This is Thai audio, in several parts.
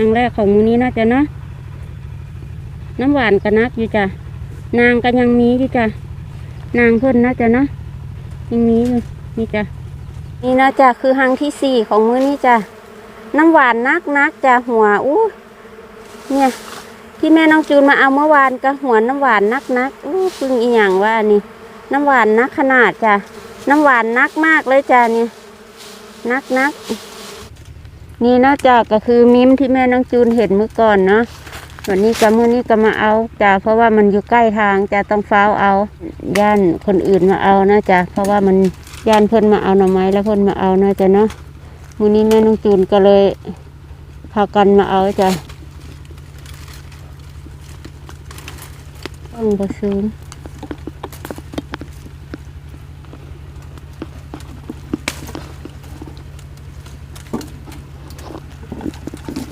ครั้งแรกของมูนี้น่าจะเนาะน้ำหวานก็นักอยู่จ้ะนางก็ยังมีอยู่จ้ะนางเพิ่นน่าจะเนาะยังมีอยู่นี่จ้ะนี่น่าจะคือครั้งที่สี่ของมือนี้จ้ะน้ำหวานนักนักจ้ะหัวอู้เนี่ยที่แม่น้องจูนมาเอาเมื่อวานก็หัวน้ำหวานนักนักอู้ปึงอีหยังว่านี่น้ำหวานนักขนาดจ้ะน้ำหวานนักมากเลยจ้ะเนี่ยนักนัก นี่นอกจากก็คือมิ้มที่แม่น้องจูนเห็นเมื่อก่อนเนาะวันนี้ก็มื้อนี้ก็มาเอาจ้ะเพราะว่ามันอยู่ใกล้ทางจะต้องเฝ้าวเอาย่านคนอื่นมาเอานะจ้ะเพราะว่ามันย่านเพิ่นมาเอาหน่อไม้แล้วเพิ่นมาเอานะจ้ะเนาะมื้อนี้แม่น้องจูนก็เลยพากันมาเอาจ้ะต้องประซูม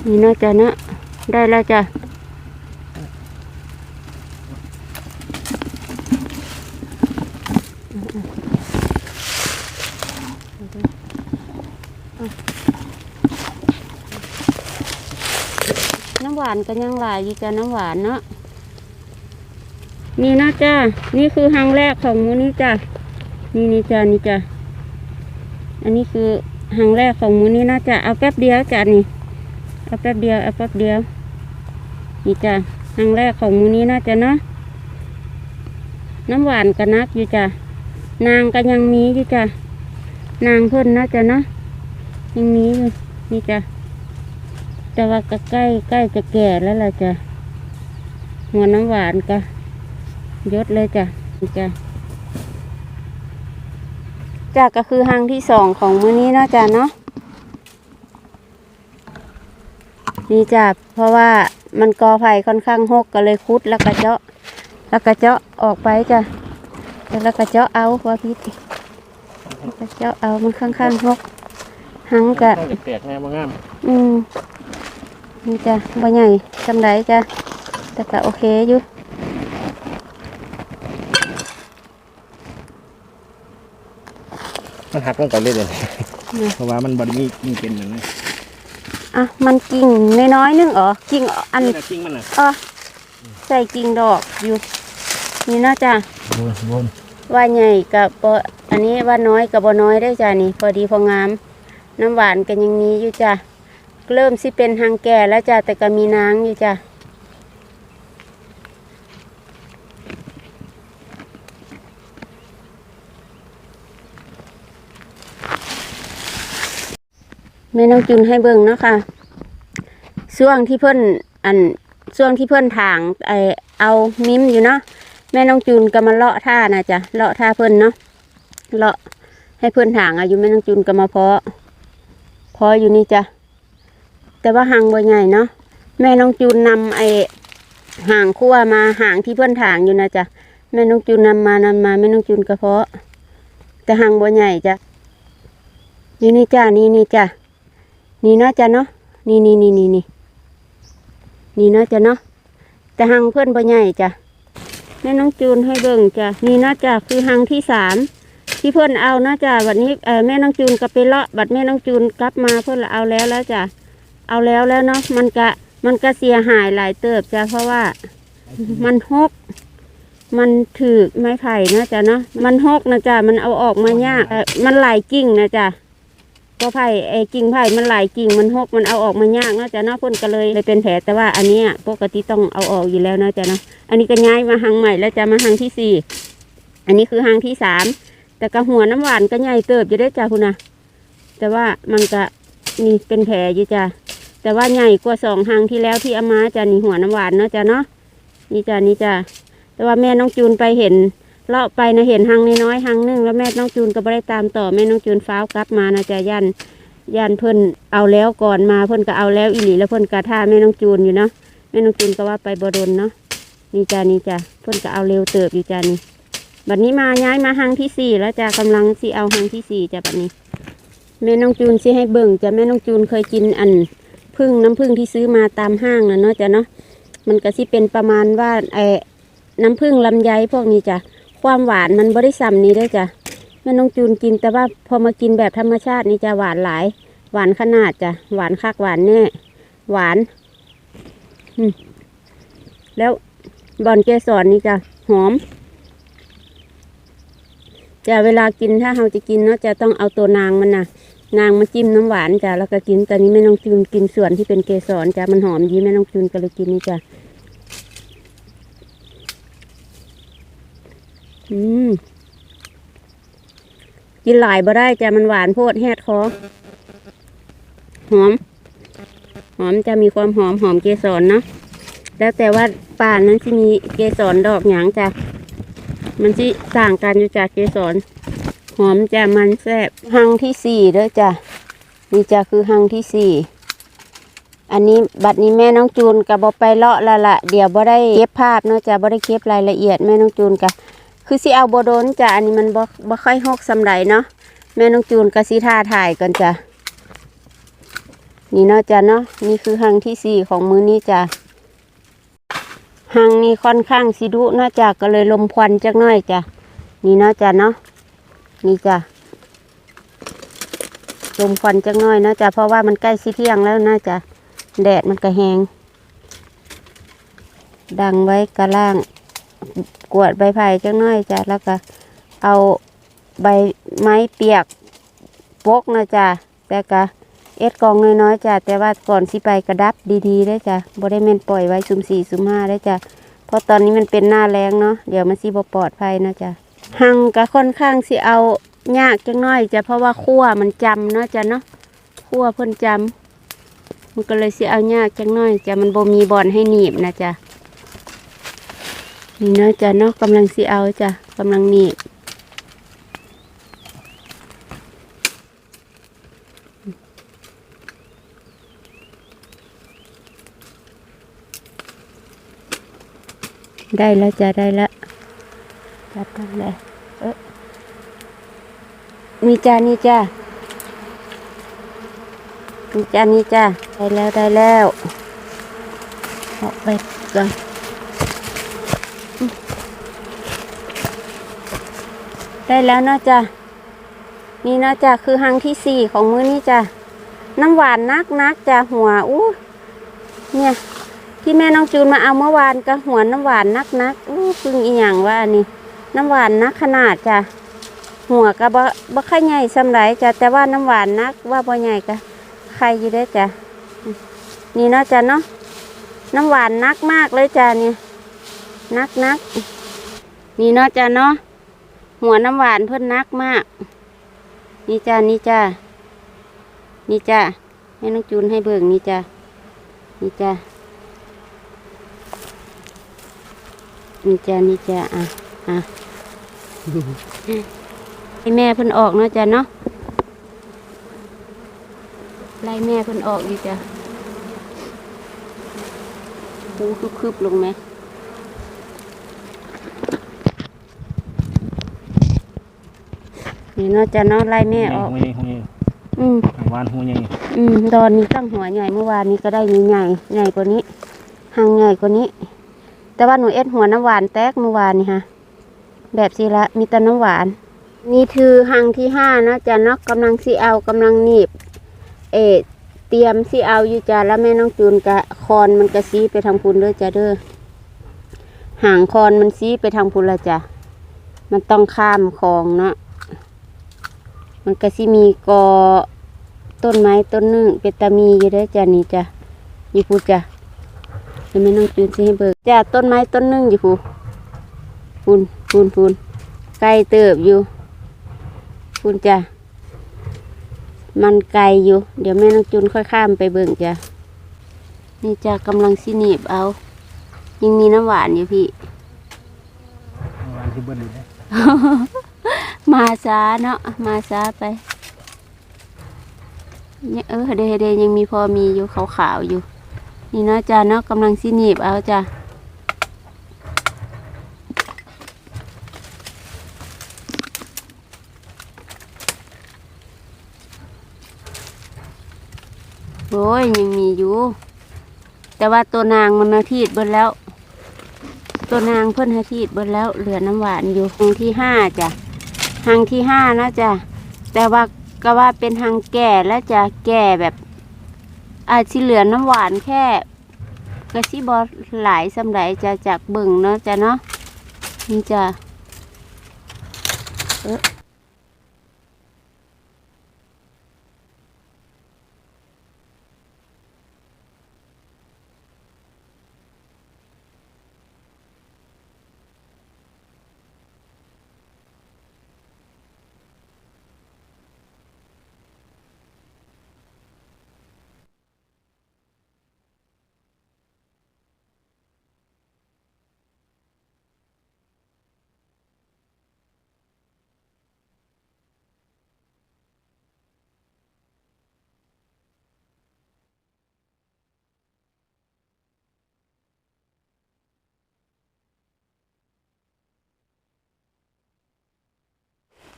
นี่นะจ้ะนะได้แล้วจ้ะน้ำหวานก็ยังหลายอยู่จ้ะน้ำหวานเนาะนี่นะจ้านี่คือครั้งแรกของมือนี้จ้ะนี่นี่จ้านี่จ้ะอันนี้คือครั้งแรกของมือนี้นะจ้ะเอาแป๊บเดียวจ้ะนี่ เอาแป๊บเดียวเอาแป๊บเดียวนี่จ้ะครั้งแรกของมือนี้นะจ้ะเนาะน้ำหวานก็นักอยู่จ้ะนางก็ยังมีอยู่จ้ะนางเพิ่นนะจ้ะเนาะยังมีอยู่นี่จ้ะแต่ว่าก็ใกล้ใกล้จะแก่แล้วล่ะจ้ะหัวน้ำหวานก็ยศเลยจ้ะนี่จ้ะจ้ะก็คือหางที่สองของมื้อนี้เนาะจ้ะเนาะ นี่จ้ะเพราะว่ามันกอไผ่ค่อนข้างหกก็เลยคุดแล้วก็เจาะ แล้วก็เจาะออกไปจ้ะแล้วก็เจาะเอาว่าพิษแล้วก็เจาะเอามันข้างๆหกหางกะน่าจะแปลกแน่บ่งามอืมนี่จ้ะบ่ใหญ่จำได้จ้ะแต่ก็โอเคอยู่มันหักลงกันเลยเลยเพราะว่ามันบไดมีมีเป็นเหมือนนี้ อะมันกิ่งน้อยๆนึงเหรอกิ่งอันนี่นะจริงมันน่ะเออใส่กิ่งดอกอยู่ นี่นะจ้ะบนบนว่าใหญ่กับบ่อันนี้ว่าน้อยกับบ่น้อยได้จ้ะนี่ พอดีพองาม น้ำหวานกันยังมีอยู่จ้ะเริ่มสิเป็นทางแก่แล้วจ้ะแต่ก็มีนางอยู่จ้ะ แม่น้องจุนให้เบิ่งเนาะค่ะช่วงที่เพิ่นอันช่วงที่เพิ่นถางไอเอามิมอยู่เนาะแม่น้องจูนก็มาเลาะท่านะจ๊ะเลาะท่าเพิ่นเนาะเลาะให้เพิ่นถางอายุแม่น้องจูนก็มาเพาะเพาะอยู่นี่จ้ะแต่ว่าหางบ่ใหญ่เนาะแม่น้องจูนนำไอหางคั่วมาหางที่เพิ่นถางอยู่นะจ๊ะแม่น้องจูนนำมานำมาแม่น้องจูนก็เพาะแต่หางบ่ใหญ่จ้ะอยู่นี่จ้ะนี่นี่จ้ะ นี่เนาะจ้ะเนาะนี่นี่นี่นี่นี่นี่เนาะจ้ะเนาะแต่หางเพื่อนบ่ใหญ่จ้ะแม่น้องจูนให้เบิ่งจ้ะนี่เนาะจ้ะคือหางที่สามที่เพื่อนเอาเนาะจ้ะบัดนี้เออแม่น้องจูนก็ไปเลาะบัดแม่น้องจูนกลับมาเพื่อนเอาแล้วแล้วจ้ะเอาแล้วแล้วเนาะมันก็มันก็เสียหายหลายเติบจ้ะเพราะว่ามันหกมันถือไม้ไผ่นะจ๊ะเนาะมันหกนะจ๊ะมันเอาออกมายากมันหลายกิ่งนะจ๊ะ ก็ไผ่ไอ้กิ่งไผ่มันหลายกิ่งมันหกมันเอาออกมายากนะจ๊ะเนาะพ่นก็เลยเลยเป็นแผลแต่ว่าอันนี้ปกติต้องเอาออกอยู่แล้วนะจ๊ะเนาะอันนี้ก็ย้ายมาหางใหม่แล้วจะมาหางที่สี่อันนี้คือหางที่สามแต่กระหัวน้ำหวานก็ใหญ่เติบอยู่ได้จ้ะคุณนะแต่ว่ามันก็นี่เป็นแผลอยู่จ้ะแต่ว่าใหญ่กว่าสองหางที่แล้วที่เอามาจ้ะนี่หัวน้ำหวานเนาะจ้ะเนาะนี่จ้ะนี่จ้ะแต่ว่าแม่น้องจูนไปเห็น เลาะไปนะเห็นหังน้อยหังหนึงแล้วแม่น้องจูนก็ไม่ได้ตามต่อแม่น้องจูนฟ้าวกลับมานะจะยันยันเพิ่นเอาแล้วก่อนมาเพิ่นก็เอาแล้วอีหลีแล้วเพิ่นกระท่าแม่น้องจูนอยู่เนาะแม่น้องจูนก็ว่าไปบดนเนาะนี่จ้ะนี่จ้ะเพิ่นก็เอาเร็วเติบอยู่จ้ะนี่บัดนี้มาย้ายมาหังที่สี่แล้วจ้ะกำลังสิเอาหังที่สี่จ้ะบัดนี้แม่น้องจูนสิให้เบิ่งจ้ะแม่น้องจูนเคยกินอันพึ่งน้ำพึ่งที่ซื้อมาตามห้างนะเนาะจ้ะเนาะมันก็สิเป็นประมาณว่าไอ้น้ำผึ้งลำไยพวกนี้จ้ะ ความหวานมันบริสัมนี้ด้อจ้ะแม่น้องจูนกินแต่ว่าพอมากินแบบธรรมชาตินี่จะหวานหลาย หวานขนาดจ้ะหวานคักหวานแน่ หวานแล้วบอนเกสรนี่จ้ะหอมจะเวลากินถ้าเราจะกินเนาะจะต้องเอาตัวนางมันนะนางมาจิ้มน้ำหวานจ้ะแล้วก็กินแต่นี้แม่น้องจูนกินส่วนที่เป็นเกสรจ้ะมันหอมดีแม่น้องจูนก็เลยกินนี่จ้ะ อืมกินหลายบ่ได้จ้ะมันหวานโพดแฮดคอหอม หอมจะมีความหอมหอมเกสรเนาะแล้วแต่ว่าป่านนั้นจะมีเกสรดอกหยางจ้ะมันที่ต่างกันอยู่จากเกสรหอมจะมันแซ่บหังที่สี่เด้อจ้ะนี่จ้ะคือหังที่สี่อันนี้บัดนี้แม่น้องจูนกับบอไปเลาะและละเดี๋ยวบ่ได้เก็บภาพเนาะจ้ะบ่ได้เก็บรายละเอียดแม่น้องจูนกะ คือสิเอาบโดนจ้ะอันนี้มันบ่บ่ค่อยหกสำไรเนาะแม่น้องจูนกะสิท่าถ่ายกันจ้ะนี่เนาะจ้ะเนาะนี่คือหังที่สี่ของมือนี้จ้ะหังนี่ค่อนข้างสิดุเนาะจ้ะก็เลยลมควันจักหน่อยจ้ะนี่เนาะจ้ะเนาะนี่จ้ะลมควันจักหน่อยเนาะจ้ะเพราะว่ามันใกล้สิเที่ยงแล้วนะจ้ะแดดมันก็แหงดังไว้กระล่าง กวดใบไผ่จักหน่อยจ้ะแล้วก็เอาใบไม้เปียกโปกนะจ้ะแต่ก็เอ็ดกองน้อยๆจ้ะแต่ว่าก่อนสิไปกระดับดีๆได้จ้ะบ่ได้แม่นปล่อยไว้ซุมสี่ซุมห้าได้จ้ะเพราะตอนนี้มันเป็นหน้าแรงเนาะเดี๋ยวมันสิบ่ปลอดภัยนะจ้ะหังก็ค่อนข้างสิเอายากจังน้อยจ้ะเพราะว่าคั่วมันจำเนาะจ้ะเนาะคั่วเพิ่นจำมันก็เลยสิเอายากจังน้อยจ้ะมันบ่มีบอนให้หนีบนะจ้ะ นี่เนาะจ้ะเนาะกำลังสิเอาจ้ะกำลังหนีบได้แล้วจ้ะได้แล้วจับตั้งเลยเอ๊ะนี่จ้านี่จ้านี่จ้านี่จ้าได้แล้วได้แล้วออกไปก่อน ได้แล้วนาะจ้ะนี่นาะจ้ะคือหังที่สี่ของมื้อนี้จ้ะน้ำหวานนักนักจ้ะหัวอู้เนี่ย ที่แม่น้องจูนมาเอาเมื่อวานก็หัวน้ำหวานนักนักอู้พึ่งอีหยังว่าอันนี้น้ำหวานนักขนาดจ้ะหัวก็บ่บ่ค่อยใหญ่สำไรจ้ะแต่ว่าน้ำหวานนักว่าบ่ใหญ่ก็ใครอยู่ได้จ้ะนี่นาะจ้ะเนาะน้ำหวานนักมากเลยจ้ะเนี่ย นักนักนี่เนาะจ้ะเนาะหัวน้ำหวานเพิ่นนักมาก นี่จ้ะนี่จ้ะนี่จ้ะให้น้องจูนให้เบิ่งนี่จ้ะนี่จ้ะนี่จ้านี่จ้าอะอะให้แม่เพิ่นออกเนาะจ้ะเนาะไล่แม่เพิ่นออกดีจ้ะหูคืบๆลงไหม นี่เนาะจ้ะเนาะไล่แม่ออกหัวใหญ่หัวใหญ่อืมหวานหัวใหญ่อืมดอนนี้ตั้งหัวใหญ่เมื่อวานนี้ก็ได้ใหญ่ๆใหญ่กว่านี้หางใหญ่กว่านี้ แต่ว่าหนูเอ็ดหัวน้ำหวานแตกเมื่อวานนี่ฮะแบบสิละมีแต่น้ำหวาน นี่คือหางที่ห้านะจ๊ะเนอกกำลังสิเอากำลังหนีบ เออเตรียมสิเอาอยู่จ้ะแล้วแม่น้องจูนกะคอนมันกะซีไปทางพุนเด้อจ้ะเด้อหางคอนมันซีไปทางพุนละจ้ะมันต้องข้ามคลองเนาะ มันกะสิมีกอต้นไม้ต้นหนึงเป็นตามีอยู่ได้อจ้ะนี่จ้ะอยู่พูดจ้ะเดี๋ยวแม่น้องจูนสิให้เบิกจ้ะต้นไม้ต้นหนึงอยู่พูพูนพูนพูนไกลเติบอยู่พูนจ้ะมันไกลอยู่ เดี๋ยวแม่น้องจูนค่อยข้ามไปเบิ่งจ้ะนี่จ้ะกำลังสิหนีบเอา ยังมีน้ำหวานอยู่พี่ หวานที่เบิ้ลอยู่นะ มาช้าเนาะมาช้าไปเนี่ยเออเดเดยังมีพอมีอยู่ขาวๆอยู่ นี่เนาะจ้าเนาะกำลังสิหนีบเอาจ้าโอ้ยยังมีอยู่ แต่ว่าตัวนางมันนาทีดเบิดแล้ว ตัวนางเพิ่นนาทีดเบิดแล้ว เหลือน้ำหวานอยู่หางที่ห้าจ้ะ หางที่ห้านะจ้ะแต่ว่าก็ว่าเป็นหางแก่แล้วจะแก่แบบ อาจจะเหลือน้ำหวานแค่กระซิบอหลายสำหรับจะจากบึงเนาะจ้ะเนาะนี่จ้ะเออ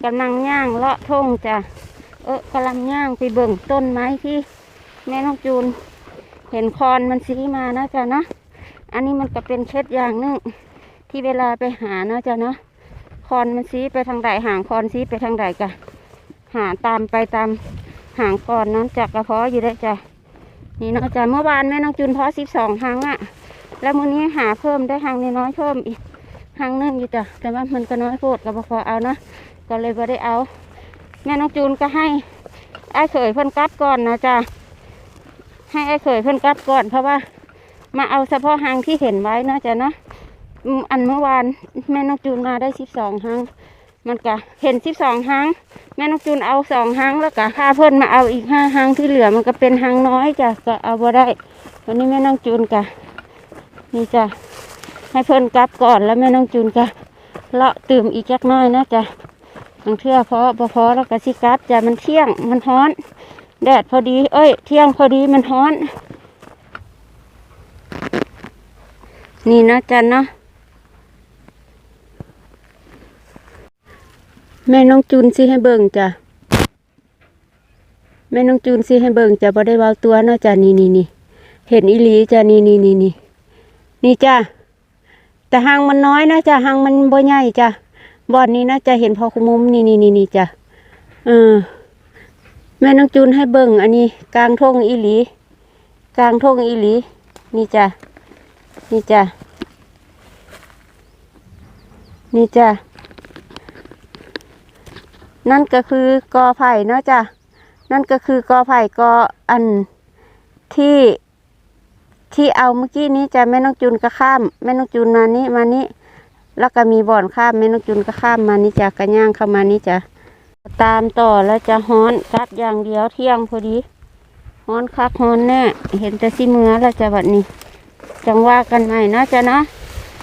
กำลังย่างเลาะทงจ้ะเออกำลังย่างไปเบิ่งต้นไม้ที่แม่น้องจูน เห็นคอนมันซีมานะจ๊ะเนาะอันนี้มันก็เป็นเคล็ดอย่างนึงที่เวลาไปหานะจ๊ะเนาะคอนมันซีไปทางใดหางคอนซีไปทางใดกะหาตามไปตามหางคอนนั้นจากกระเพาะอยู่ได้จ้ะนี่นะจ้ะเมื่อวานแม่น้องจูนเพาะสิบสองครั้งอะแล้วมื้อนี้หาเพิ่มได้หางน้อยเพิ่มอีกหางนึงอยู่จ้ะแต่ว่ามันก็น้อยโพดกับพอเอานะ ก็เลยบ่ได้เอา แม่น้องจูนก็ให้ไอ้เขยเพิ่นกลับก่อนนะจ้ะให้ไอ้เขยเพิ่นกลับก่อน เพราะว่ามาเอาเฉพาะหางที่เห็นไว้นะจ้ะเนาะอันเมื่อวานแม่น้องจูนมาได้สิบสองหางมันก็เห็นสิบสองหางแม่น้องจูนเอาสองหางแล้วก็ค่าเพิ่นมาเอาอีกห้าหางที่เหลือมันก็เป็นหางน้อยจ้ะก็เอาบ่ได้ วันนี้แม่น้องจูนก็นี่จ้ะให้เพิ่นกลับก่อนแล้วแม่น้องจูนก็เลาะตื่มอีกจักน้อยนะจ้ะ บางเทื่อเพอบ่พอแล้วก็สิกลับจ้ะมันเที่ยงมันฮ้อน แดดพอดี เอ้ย เที่ยงพอดีมันฮ้อน นี่นะจันเนาะแม่น้องจูนสิให้เบิ่งจ้ะแม่น้องจูนสิให้เบิ่งจ้ะบ่ได้เว้าตัวเนาะจ้ะนี่นี่นี่เห็นอีหลีจ้ะนี่นี่นี่นี่นี่จ้ะแต่หางมันน้อยนะจ้ะหางมันบ่ใหญ่จ้ะ บ่อนนี้นะจะเห็นพอคุมุมนี่นี่นี่นี่จ้ะเออแม่น้องจูนให้เบิ่งอันนี้ กลางทงอีหลี กลางทงอีหลี นี่จ้ะนี่จ้ะนี่จ้ะนั่นก็คือกอไผ่เนาะจ้ะนั่นก็คือกอไผ่กออันที่ที่เอาเมื่อกี้นี้จะแม่น้องจูนก็ข้าม แม่น้องจูนมานี้มานี้ แล้วก็มีบ่อนข้ามแม่น้องจูนก็ข้ามมานี่จ้ะกระย่างเข้ามานี่จ้ะตามต่อแล้วจะฮ้อนกัดอย่างเดียวเที่ยงพอดีฮ้อนคักฮ้อนแน่เห็นแต่สิเมือแล้วจะแบัดนี้ จังว่ากันใหม่นะจ้ะนะ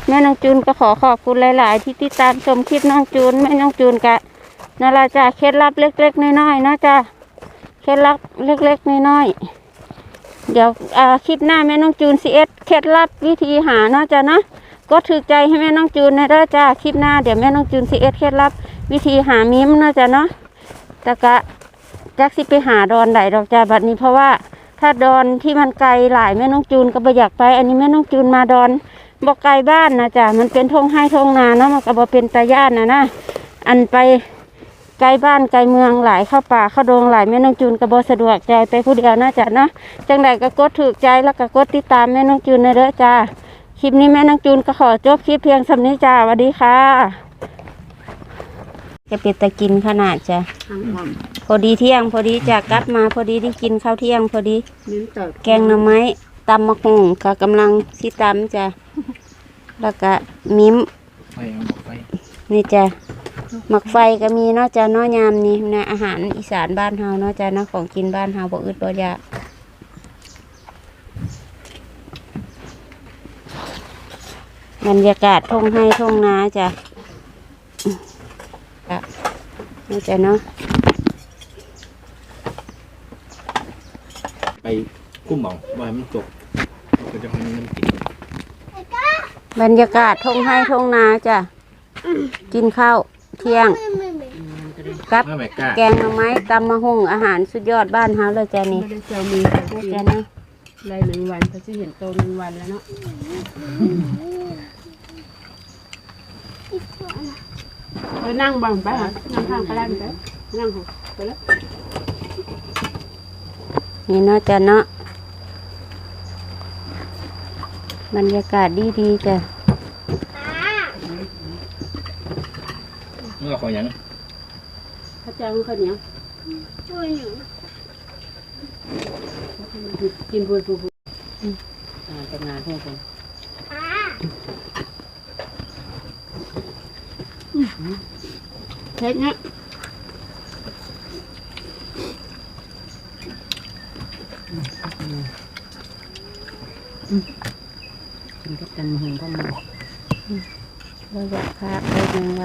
แม่น้องจูนก็ขอขอบคุณหลาย ๆ ที่ติดตามชมคลิปน้องจูนแม่น้องจูนกะนั่นละจ้ะเคล็ดลับเล็ก ๆ น้อยๆนะจ้ะเคล็ดลับเล็ก ๆ น้อยๆเดี๋ยวคลิปหน้าแม่น้องจูนซีเอสเคล็ดลับวิธีหานะจ้ะนะ ก็ถือใจให้แม่น้องจูนนะเด้อจ้าคลิปหน้าเดี๋ยวแม่น้องจูนซีเอสเคล็ดลับ วิธีหามิมเนาะจ้ะเนาะแต่กะจักสิไปหาดอนไหนดอกจ้าบัดนี้เพราะว่าถ้าดอนที่มันไกลหลายแม่น้องจูนก็บ่อยากไป อันนี้แม่น้องจูนมาดอนบ่ไกลบ้านนะจ้ะมันเป็นทงให้ทงนาเนาะมันก็บ่เป็นตาย่านนะนะอันไปไกลบ้านไกลเมืองหลายเข้าป่าเข้าดงหลายแม่น้องจูนก็บ่สะดวกใจไปผู้เดียวนะจ้ะเนาะจังใดก็กดถูกใจแล้วก็กดติดตามแม่น้องจูนนะเด้อจ้า ลิปนี้แม่น้องจูนก็ขอจบคลิปเพียงสำนี้จ้าสวัสดีค่ะ จะเป็นตะกินขนาดจ้ะพอดีเที่ยง พอดีจากกลับมาพอดีได้กินข้าวเที่ยง พอดีแกงหน่อไม้ตำมะฮงก็กำลังสิตำจ้ะแล้วก็มิ้มนี่จ้ะหมักไฟก็มีนาะจ้ะเนาะยามนี้นะอาหารอีสานบ้านเฮานาะจ้ะเนาะของกินบ้านเฮาบ่อึดบ่อยาก บรรยากาศทุ่งให้ทุ่งนาจ้ะจ้ะนี่จ้ะเนาะไปกุ้มหมองว่าให้มันตกเราก็จะให้มันกินบรรยากาศทงให้ทงนาจ้ะกินข้าวเที่ยงกับมาแม่กล้าแกงหน่อไม้ตำมะฮุงอาหารสุดยอดบ้านเฮาเลยจ้ะนี่ไม่ได้เจอมีแต่นี่ที่จ้ะนะไรหนึ่งวันเขาจะเห็นโตหนึ่งวันแล้วเนาะ ไปนั่งบังไปหานั่งข้างไปแล้วไปนั่งหกไปแล้วนี่เนาะจ้ะเนาะบรรยากาศดีดีๆจ้ะเมื่อขอหยังข้าวเจ้าข้าวเหนียวกินบุญบุญบุญอ่าจะงานให้กัน เท็ดเนี่ยกินกับกันหงก็มาเราอยากพาไปยังวั